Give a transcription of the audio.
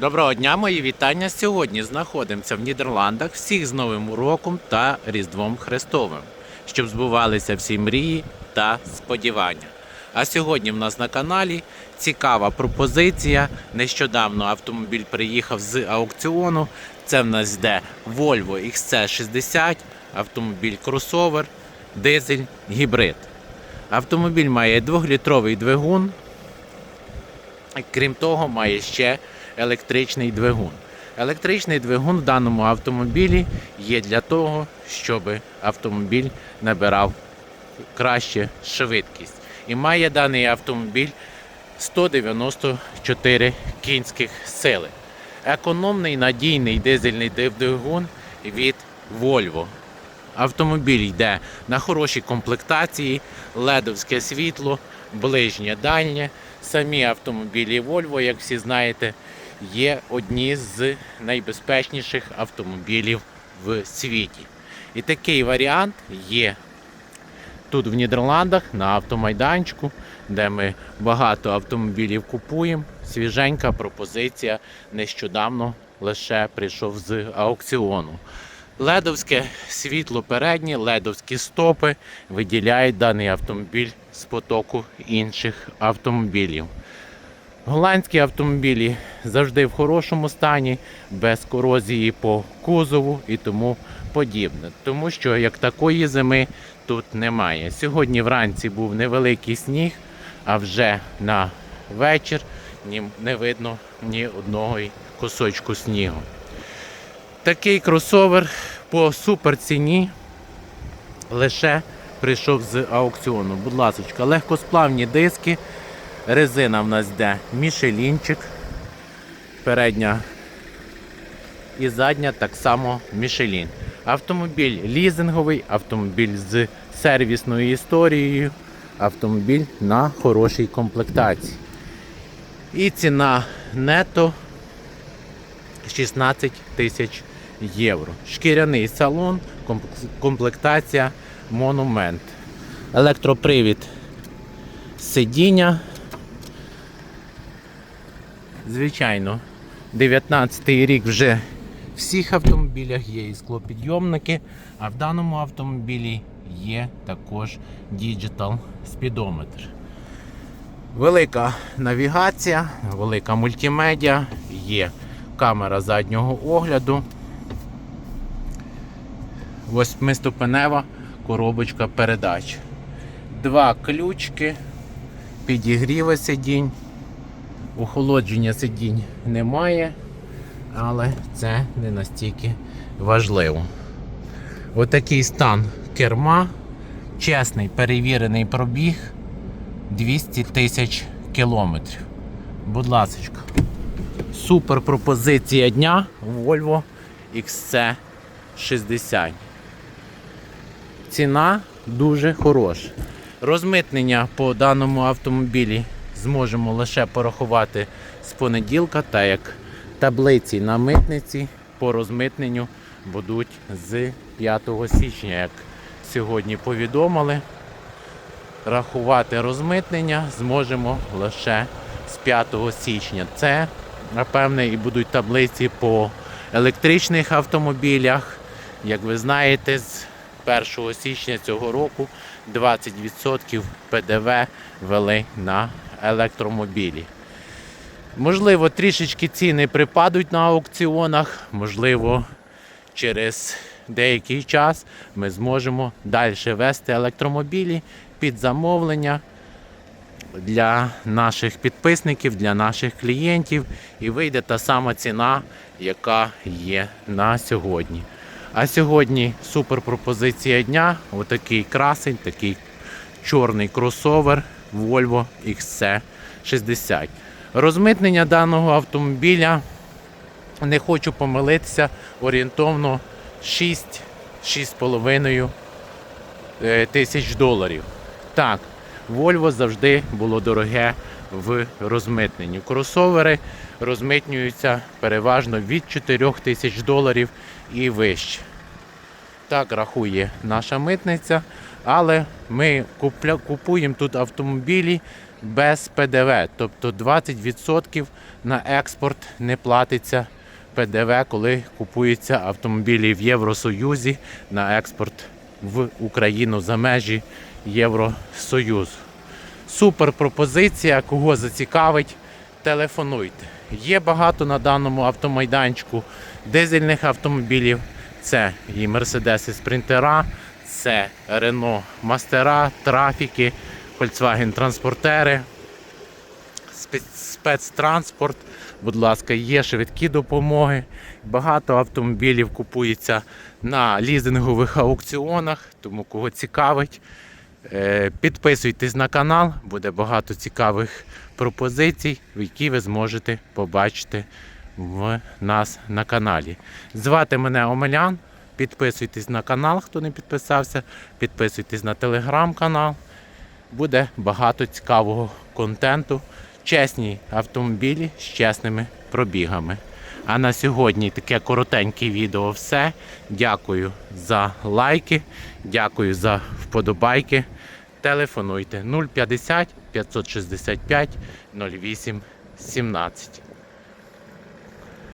Доброго дня, мої вітання. Сьогодні знаходимося в Нідерландах всіх з Новим роком та Різдвом Христовим, щоб збувалися всі мрії та сподівання. А сьогодні в нас на каналі цікава пропозиція. Нещодавно автомобіль приїхав з аукціону. Це в нас йде Volvo XC60, автомобіль кросовер, дизель, гібрид. Автомобіль має 2-літровий двигун, Крім того, має ще електричний двигун. Електричний двигун в даному автомобілі є для того, щоб автомобіль набирав краще швидкість. І має даний автомобіль 194 кінських сили. Економний надійний дизельний двигун від Volvo. Автомобіль йде на хорошій комплектації, ледовське світло, ближнє дальнє. Самі автомобілі Volvo, як всі знаєте, є одні з найбезпечніших автомобілів в світі. І такий варіант є тут в Нідерландах на автомайданчику, де ми багато автомобілів купуємо. Свіженька пропозиція нещодавно лише прийшов з аукціону. Ледовське світло переднє, ледовські стопи виділяють даний автомобіль з потоку інших автомобілів. Голландські автомобілі завжди в хорошому стані, без корозії по кузову і тому подібне. Тому що як такої зими тут немає. Сьогодні вранці був невеликий сніг, а вже на вечір не видно ні одного кусочку снігу. Такий кросовер по супер ціні лише прийшов з аукціону. Будь ласка, легкосплавні диски. Резина в нас йде Мішелінчик. Передня і задня так само Мішелін. Автомобіль лізинговий, автомобіль з сервісною історією, автомобіль на хорошій комплектації. І ціна нето 16 тисяч євро. Шкіряний салон, комплектація монумент. Електропривід сидіння. Звичайно, 19 рік вже в всіх автомобілях є і склопідйомники, а в даному автомобілі є також діджитал спідометр. Велика навігація, велика мультимедіа, є камера заднього огляду. Восьмиступенева коробочка передач. Два ключки, підігріва сидінь, охолодження сидінь немає, але це не настільки важливо. Отакий стан керма, чесний перевірений пробіг 200 тисяч кілометрів. Будь ласка, супер пропозиція дня Volvo XC60. Ціна дуже хороша. Розмитнення по даному автомобілі зможемо лише порахувати з понеділка, так як таблиці на митниці по розмитненню будуть з 5 січня, як сьогодні повідомили. Рахувати розмитнення зможемо лише з 5 січня. Це, напевне, і будуть таблиці по електричних автомобілях. Як ви знаєте, з 1 січня цього року 20% ПДВ ввели на електромобілі. Можливо, трішечки ціни припадуть на аукціонах, можливо, через деякий час ми зможемо далі вести електромобілі під замовлення для наших підписників, для наших клієнтів, і вийде та сама ціна, яка є на сьогодні. А сьогодні супер пропозиція дня. Отакий красень, такий чорний кросовер Volvo XC60. Розмитнення даного автомобіля, не хочу помилитися, орієнтовно 6-6,5 е, тисяч доларів. Так, Volvo завжди було дороге в розмитненні. Кросовери розмитнюються переважно від 4 тисяч доларів і вище. Так рахує наша митниця, але ми купуємо тут автомобілі без ПДВ. Тобто 20% на експорт не платиться ПДВ, коли купуються автомобілі в Євросоюзі на експорт в Україну за межі Євросоюзу. Супер пропозиція, кого зацікавить, телефонуйте. Є багато на даному автомайданчику дизельних автомобілів. Це і Мерседеси Спринтера, це Рено Мастера, трафіки, Volkswagen Транспортери, спецтранспорт. Будь ласка, є швидкі допомоги. Багато автомобілів купується на лізингових аукціонах, тому кого цікавить. Е, Підписуйтесь на канал, буде багато цікавих пропозицій, які ви зможете побачити в нас на каналі. Звати мене Омелян. Підписуйтесь на канал, хто не підписався, підписуйтесь на телеграм-канал. Буде багато цікавого контенту. Чесні автомобілі з чесними пробігами. А на сьогодні таке коротеньке відео все. Дякую за лайки, дякую за вподобайки. Телефонуйте 050 565 08 17.